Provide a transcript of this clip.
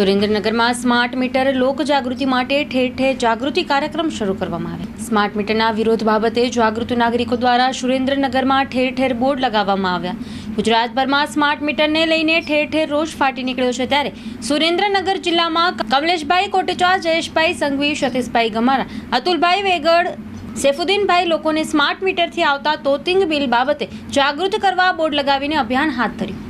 સુરેન્દ્રનગરમાં smart meter લોક જાગૃતિ માટે ઠેર ઠેર જાગૃતિ કાર્યક્રમ શરૂ કરવામાં આવે સ્માર્ટ મીટરના વિરોધ બાબતે જાગૃત નાગરિકો દ્વારા સુરેન્દ્રનગરમાં ઠેર ઠેર બોર્ડ લગાવવામાં આવ્યા. ગુજરાતભરમાં સ્માર્ટ મીટરને લઈને ઠેર ઠેર રોષ ફાટી નીકળ્યો છે ત્યારે સુરેન્દ્રનગર જિલ્લામાં કમલેશભાઈ કોટેચા જયેશભાઈ સંઘવી, સતીશભાઈ ગમારા, અતુલભાઈ વેગડ, સેફુદ્દીનભાઈ લોકોને સ્માર્ટ મીટરથી આવતા તોતિંગ બિલ બાબતે જાગૃત કરવા બોર્ડ લગાવીને અભિયાન હાથ ધર્યું.